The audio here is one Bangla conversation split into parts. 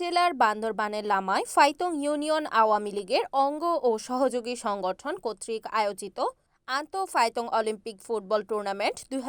জেলার বান্দরবানের লামায় ফাইতং ইউনিয়ন আওয়ামী লীগের অঙ্গ ও সহযোগী সংগঠন কর্তৃক আয়োজিত আন্ত ফাইতং অলিম্পিক ফুটবল টুর্নামেন্ট দুই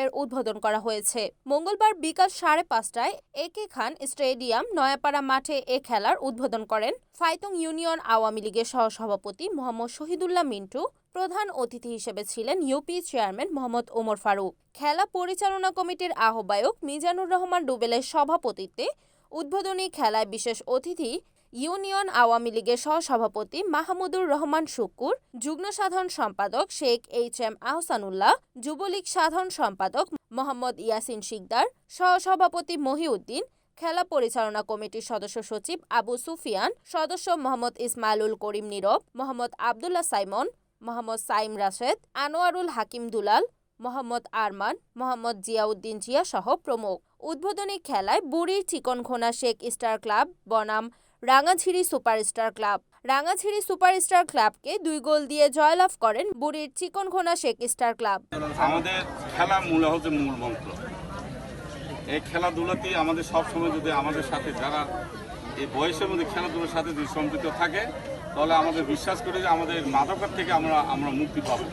এর উদ্বোধন করা হয়েছে। মঙ্গলবার বিকাল সাড়ে পাঁচটায় একে খান স্টেডিয়াম নয়াপাড়া মাঠে এ খেলার উদ্বোধন করেন ফাইতং ইউনিয়ন আওয়ামী লীগের সহসভাপতি মোহাম্মদ শহীদুল্লাহ মিন্টু, প্রধান অতিথি হিসেবে ছিলেন ইউপি চেয়ারম্যান মোহাম্মদ ওমর ফারুক। খেলা পরিচালনা কমিটির আহ্বায়ক মিজানুর রহমান ডুবেলের সভাপতিত্বে উদ্বোধনী খেলায় বিশেষ অতিথি ইউনিয়ন আওয়ামী লীগের সহসভাপতি মাহমুদুর রহমান শুকুর, যুগ্ম সাধারণ সম্পাদক শেখ এইচ এম আহসানুল্লাহ, যুবলীগ সাধারণ সম্পাদক মোহাম্মদ ইয়াসিন শিকদার, সহসভাপতি মহিউদ্দিন, খেলা পরিচালনা কমিটির সদস্য সচিব আবু সুফিয়ান, সদস্য মোহাম্মদ ইসমাইলুল করিম নীরব, মোহাম্মদ আবদুল্লাহ সাইমন, মোহাম্মদ সাইম রাশেদ, আনোয়ারুল হাকিম দুলাল মোহাম্মদ আরমান, মোহাম্মদ জিয়াউদ্দিন জিয়া সহ প্রমুখ। উদ্বোধনী খেলায় বুড়ির চিকনখোনা শেখ স্টার ক্লাব, বনাম Rangachhiri superstar club. Rangachhiri superstar ক্লাবকে দুই গোল দিয়ে জয়লাভ করেন বুড়ির চিকনখোনা শেখ স্টার ক্লাব। আমাদের খেলা মূল, হচ্ছে মূল মন্ত্র। এই খেলাধুলাতেই আমাদের সব সময় যদি আমাদের সাথে যারা এই বয়সের মধ্যে খেলাধুলার সাথে যদি সম্পৃক্ত থাকে তাহলে আমাদের বিশ্বাস করি যে আমাদের মাদকের থেকে আমরা আমরা মুক্তি পাবো।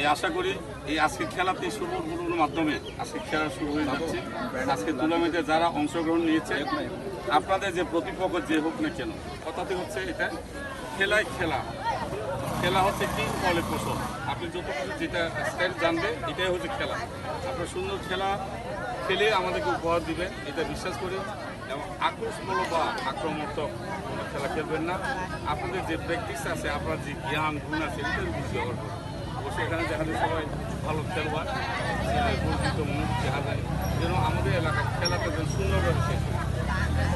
এই আশা করি এই আজকের খেলাতে শুরুর মাধ্যমে আজকে খেলা শুরু হয়ে যাচ্ছে। আজকে টুর্নামেন্টে যারা অংশগ্রহণ নিয়েছে, আপনাদের যে প্রতিপক্ষ যে হোক না কেন, কথাটি হচ্ছে এটা খেলায় খেলা। খেলা হচ্ছে কি ফলে ফসল আপনি যত কিছু যেটা স্টাইল জানবে, এটাই হচ্ছে খেলা। আপনার সুন্দর খেলা খেলে আমাদেরকে উপহার দিবেন, এটা বিশ্বাস করি। এবং আক্রোশমূলক বা আক্রমণাত্মক খেলবেন না। আপনাদের যে প্র্যাকটিস আছে, আপনার যে জ্ঞান, গুণ আছে এটার বেশি ব্যবহার অবশ্যই এখানে দেখা যায় সবাই ভালো খেলোয়াড় মুখ দেখা যায়। যেন আমাদের এলাকায় খেলাটা যেন সুন্দরভাবে শেষ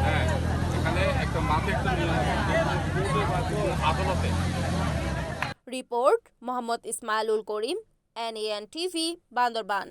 হ্যাঁ। এখানে একটা মাঠে একটা নিয়ম আদালতে। Report, Mohammad Ismailul Karim NN TV, Bandarban.